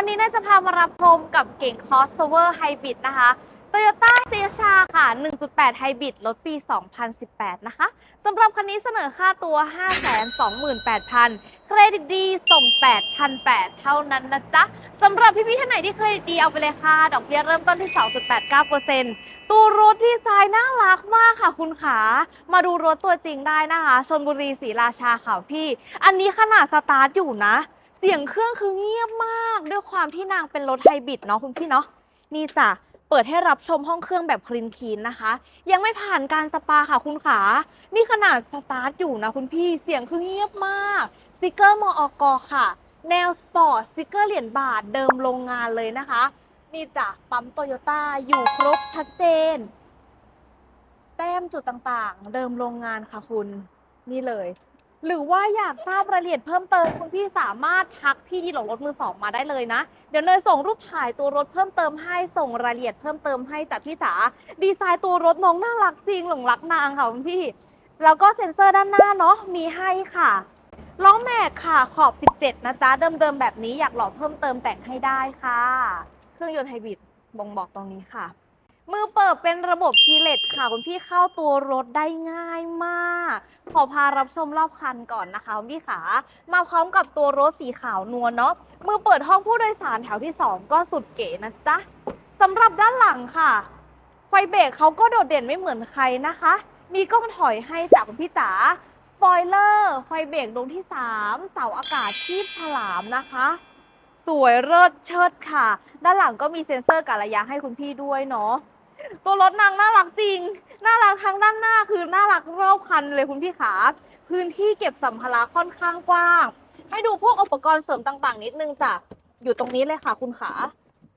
วันนี้น่าจะพามารับชมกับเก่ง crossover hybrid นะคะ Toyota c h a ค่ะ 1.8 Hybrid รถปี 2018 นะคะสำหรับคันนี้เสนอค่าตัว 528,000 เครดิตดีส่ง 8,800 เท่านั้นนะจ๊ะสำหรับพี่ๆท่านไหนที่เครดิตดีเอาไปเลยค่ะ ดอกเบี้ยเริ่มต้นที่ 2.89%ตัวรถดีไซน์น่ารักมากค่ะคุณขา มาดูรถตัวจริงได้นะคะชนบุรีศรีราชาค่ะพี่ อันนี้ขนาดสตาร์ทอยู่นะ เสียงเครื่องคือเงียบมาก ด้วยความที่นางเป็นรถไฮบริดเนาะคุณพี่เนาะนี่จ้ะเปิดให้รับชมห้องเครื่องแบบคลีนคีนนะคะ ยังไม่ผ่านการสปาค่ะคุณขา นี่ขนาดสตาร์ทอยู่นะคุณพี่เสียงคือเงียบมากสติกเกอร์มออกค่ะ แนวสปอร์ตสติกเกอร์เหรียญบาทเดิมโรงงานเลยนะคะ นี่จ้ะปั๊มโตโยต้าอยู่ครบชัดเจน แต้มจุดต่างๆ เดิมโรงงานค่ะคุณ นี่เลย หรือว่าอยากทราบรายละเอียดเพิ่มเติมคุณพี่สามารถทักพี่ที่หลงรถมือสองมาได้เลยนะ เดี๋ยวเนยส่งรูปถ่ายตัวรถเพิ่มเติมให้ส่งรายละเอียดเพิ่มเติมให้จากพี่จ๋าดีไซน์ตัวรถน้องน่ารักจริงหลงรักนางค่ะคุณพี่ แล้วก็เซ็นเซอร์ด้านหน้าเนาะมีให้ค่ะล้อแม็กค่ะขอบ 17 นะจ๊ะ เดิมๆแบบนี้อยากหล่อเพิ่มเติมแต่งให้ได้ค่ะ เครื่องยนต์ไฮบริดบ่งบอกตรงนี้ค่ะ มือเปิดเป็นระบบคีเลสค่ะ คุณพี่เข้าตัวรถได้ง่ายมาก ขอพารับชมรอบคันก่อนนะคะคุณพี่ขา มาพร้อมกับตัวรถสีขาวนวลเนาะ มือเปิดห้องผู้โดยสารแถวที่ 2 ก็สุดเก๋นะจ๊ะสำหรับด้านหลังค่ะ ไฟเบรกเขาก็โดดเด่นไม่เหมือนใครนะคะ มีกล้องถอยให้จากคุณพี่จ๋าสปอยเลอร์ ไฟเบรกดวงที่ 3 เสาอากาศชีพฉลามนะคะสวยเลิศเชิดค่ะ ด้านหลังก็มีเซ็นเซอร์กะระยะให้คุณพี่ด้วยเนาะ ตัวรถนางน่ารักจริง น่ารักทั้งด้านหน้าคือน่ารักรอบคันเลยคุณพี่ขาพื้นที่เก็บสัมภาระค่อนข้างกว้าง ให้ดูพวกอุปกรณ์เสริมต่างๆ นิดนึงจ้ะอยู่ตรงนี้เลยค่ะคุณขา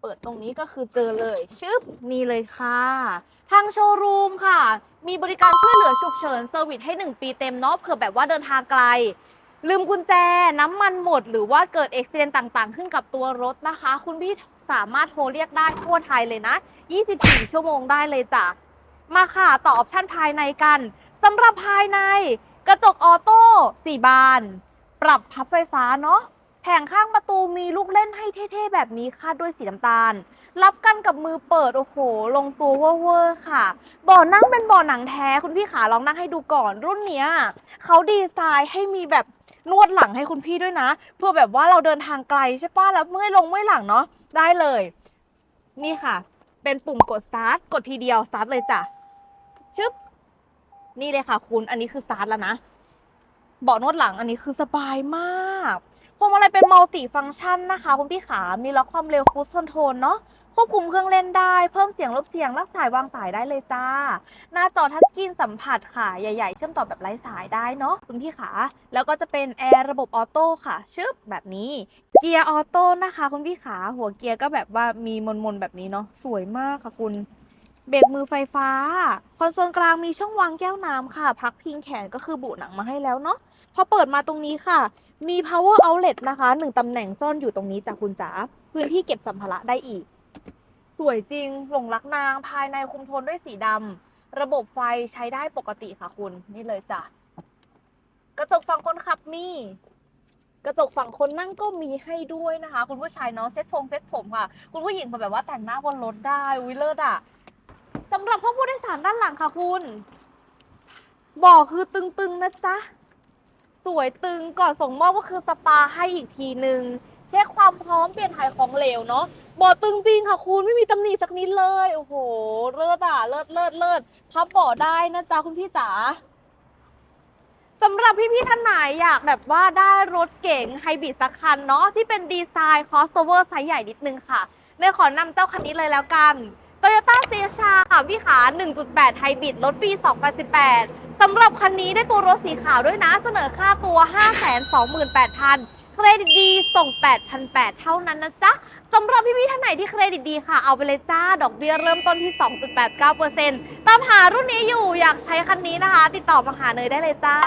เปิดตรงนี้ก็คือเจอเลยชึบนี่เลยค่ะ ทางโชว์รูมค่ะ มีบริการช่วยเหลือฉุกเฉินเซอร์วิสให้ 1 ปีเต็มเนาะเผื่อแบบว่าเดินทางไกล ลืมกุญแจน้ำมันหมด หรือว่าเกิดเอ็กซิเดนต่างๆ ขึ้นกับตัวรถนะคะ คุณพี่สามารถโทรเรียกได้ทั่วไทยเลยนะ 24 ชั่วโมงได้เลยจ้ะ มาค่ะต่อออปชันภายในกันสำหรับภายใน กระจกออโต้4บาน ปรับพับไฟฟ้าเนาะแผงข้างประตูมีลูกเล่นให้เท่ๆ แบบนี้คาดด้วยสีน้ำตาล รับกันกับมือเปิด โอ้โห ลงตัวเวอร์ๆค่ะเบ่อนั่งเป็นเบ่อหนังแท้ คุณพี่ขาลองนั่งให้ดูก่อนรุ่นเนี้ยเขาดีไซน์ให้มีแบบนวดหลังให้คุณพี่ด้วยนะ เพื่อแบบว่าเราเดินทางไกลใช่ป่ะแล้วเมื่อยลงเมื่อยหลังเนาะได้เลย นี่ค่ะ เป็นปุ่มกด start กดทีเดียว start เลยจ้ะ ชึบนี่เลยค่ะคุณอันนี้คือ start แล้วนะเบาะนวดหลังอันนี้คือสบายมากพวงมาลัยเป็นมัลติฟังก์ชันนะคะคุณพี่ขามีล็อกความเร็วคูสคอนโทรลเนาะควบคุมเครื่องเล่นได้ เพิ่มเสียงลบเสียงรักสายวางสายได้เลยจ้า หน้าจอทัชสกรีนสัมผัสค่ะ ใหญ่ๆ เชื่อมต่อแบบไร้สายได้เนาะคุณพี่ขา แล้วก็จะเป็นแอร์ระบบออโต้ค่ะ ชึบแบบนี้ เกียร์ออโต้นะคะ คุณพี่ขา หัวเกียร์ก็แบบว่ามีมนๆแบบนี้เนาะสวยมากค่ะคุณ เบรกมือไฟฟ้า คอนโซลกลางมีช่องวางแก้วน้ำค่ะ พักพิงแขนก็คือบุหนังมาให้แล้วเนาะ พอเปิดมาตรงนี้ค่ะ มี power outlet นะคะหนึ่งตำแหน่งซ่อนอยู่ตรงนี้จากคุณจ๋า พื้นที่เก็บสัมภาระได้อีก สวยจริง หลงรักนาง ภายในคุมโทนด้วยสีดำ ระบบไฟใช้ได้ปกติค่ะคุณ นี่เลยจ้ะ กระจกฝั่งคนขับมีกระจกฝั่งคนนั่งก็มีให้ด้วยนะคะ คุณผู้ชายเนาะเซ็ตผมเซ็ตผมค่ะ คุณผู้หญิงแบบว่าแต่งหน้าบนรถได้วิเลิศอะ สำหรับห้องผู้โดยสารด้านหลังค่ะคุณบอกคือตึงๆนะจ๊ะ สวยตึงก่อนส่งมอบก็คือสปาให้อีกทีหนึ่งเช็คความพร้อมเปลี่ยนถ่ายของเหลวเนาะบาะตึงจริงค่ะคุณไม่มีตำหนิสักนิดเลย โอ้โห เลิศอะ เลิศเลิศเลิศพับบาะได้นะจ๊ะคุณพี่จ๋าสำหรับพี่ๆท่านไหนอยากแบบว่าได้รถเก๋งไฮบริดสักคันเนาะที่เป็นดีไซน์ crossover ไซส์ใหญ่นิดนึงค่ะเนยขอนำเจ้าคันนี้เลยแล้วกัน Toyota c h a ค่ะพี่ขา 1.8 ไฮบริดรถปี 2018 สำหรับคันนี้ได้ตัวรถสีขาวด้วยนะ เสนอค่าตัว 528,000 เครดิตดีส่ง 8,800 เท่านั้นนะจ๊ะสำหรับพี่ๆท่านไหนที่เครดิตดีค่ะ เอาไปเลยจ้า ดอกเบี้ยเริ่มต้นที่ 2.89%ตามหารุ่นนี้อยู่อยากใช้คันนี้นะคะ ติดต่อมาหาเนยได้เลยจ้า